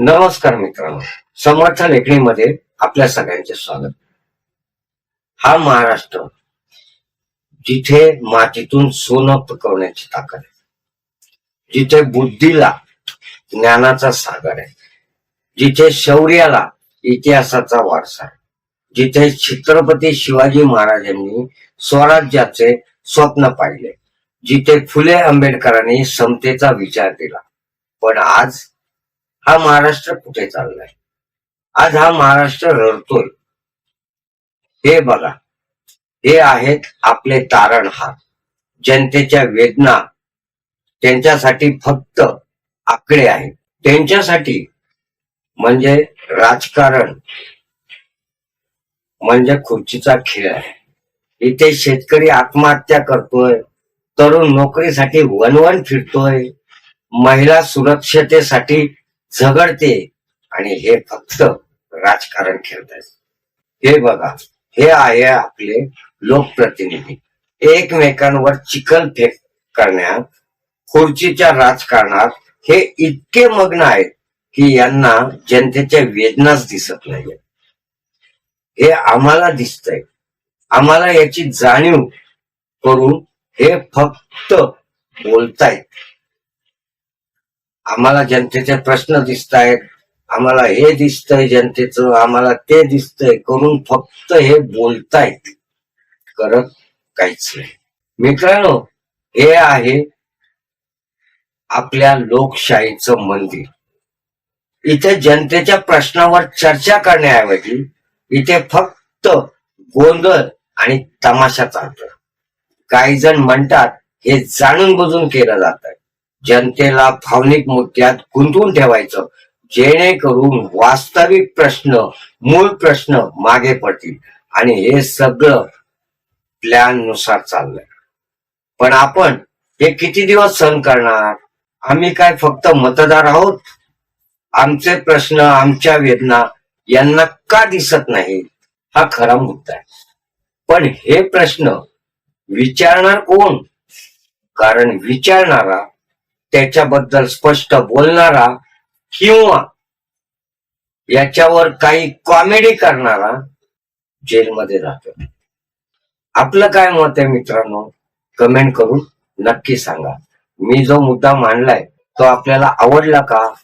नमस्कार मित्रांनो. समर्थ लेखणीमध्ये आपल्या सगळ्यांचे स्वागत. हा महाराष्ट्र जिथे मातीतून सोनं पिकवण्याची ताकद आहे. जिथे बुद्धीला ज्ञानाचा सागर आहे. जिथे शौर्याला इतिहासाचा वारसा आहे. जिथे छत्रपती शिवाजी महाराजांनी स्वराज्याचे स्वप्न पाहिले. जिथे फुले आंबेडकरांनी समतेचा विचार दिला. पण आज हा महाराष्ट्र कुठे चाललाय? आज हा महाराष्ट्र रडतोय. हे बघा. हे आहेत आपले तारणहार जनतेच्या वेदना त्यांच्यासाठी फक्त आकडे आहेत. त्यांच्यासाठी म्हणजे राजकारण म्हणजे खुर्चीचा खेळ आहे. इथे शेतकरी आत्महत्या करतोय तरुण नोकरीसाठी वनवन फिरतोय महिला सुरक्षतेसाठी झगडते आणि हे फक्त राजकारण खेळतात हे बघा हे आहे आपले लोकप्रतिनिधी. एकमेकांवर चिखल फेक करण्यात खुर्चीच्या राजकारणात हे इतके मग्न आहेत की यांना जनतेच्या वेदनाच दिसत नाहीये. हे आम्हाला दिसतंय. आम्हाला याची जाणीव करून हे फक्त बोलतायत. आम्हाला जनतेचे प्रश्न दिसत आहेत आम्हाला हे दिसतंय जनतेचं आम्हाला ते दिसतंय. करून फक्त हे बोलतायत. करत काहीच नाही. मित्रांनो हे आहे आपल्या लोकशाहीचं मंदिर. इथे जनतेच्या प्रश्नावर चर्चा करण्याऐवजी इथे फक्त गोंधळ आणि तमाशा चालतो. काही जण म्हणतात हे जाणून बुजून केलं जात आहे जनतेला भावनिक मुद्द्यात गुंतवून ठेवायचं. जेणेकरून वास्तविक प्रश्न मूळ प्रश्न मागे पडतील. आणि हे सगळं प्लॅननुसार चाललंय. पण आपण हे किती दिवस सहन करणार? आम्ही काय फक्त मतदार आहोत? आमचे प्रश्न आमच्या वेदना यांना का दिसत नाही हा खरा मुद्दा आहे. पण हे प्रश्न विचारणार कोण? कारण विचारणारा त्याच्याबद्दल स्पष्ट बोलणारा किंवा याच्यावर काही कॉमेडी करणारा जेलमध्ये जातो आपलं काय मत आहे मित्रांनो? कमेंट करून नक्की सांगा. मी जो मुद्दा मांडलाय तो आपल्याला आवडला का?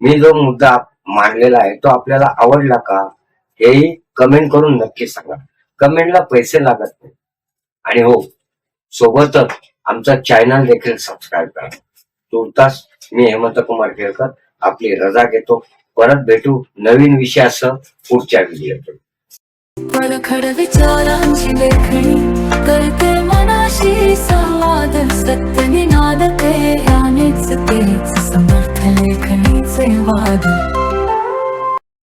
मी जो मुद्दा मांडलेला आहे तो आपल्याला आवडला का? हेही कमेंट करून नक्की सांगा. कमेंटला पैसे लागत नाही. आणि हो सोबतच आमचा चॅनल देखील सबस्क्राईब करा. तुर्तास मी हेमंत कुमार केळकर आपली रजा घेतो. परत भेटू नवीन विषयासह पुढच्या व्हिडिओतून परखड विचारांची लेखणी करते मनाशी संवाद सत्य निनाद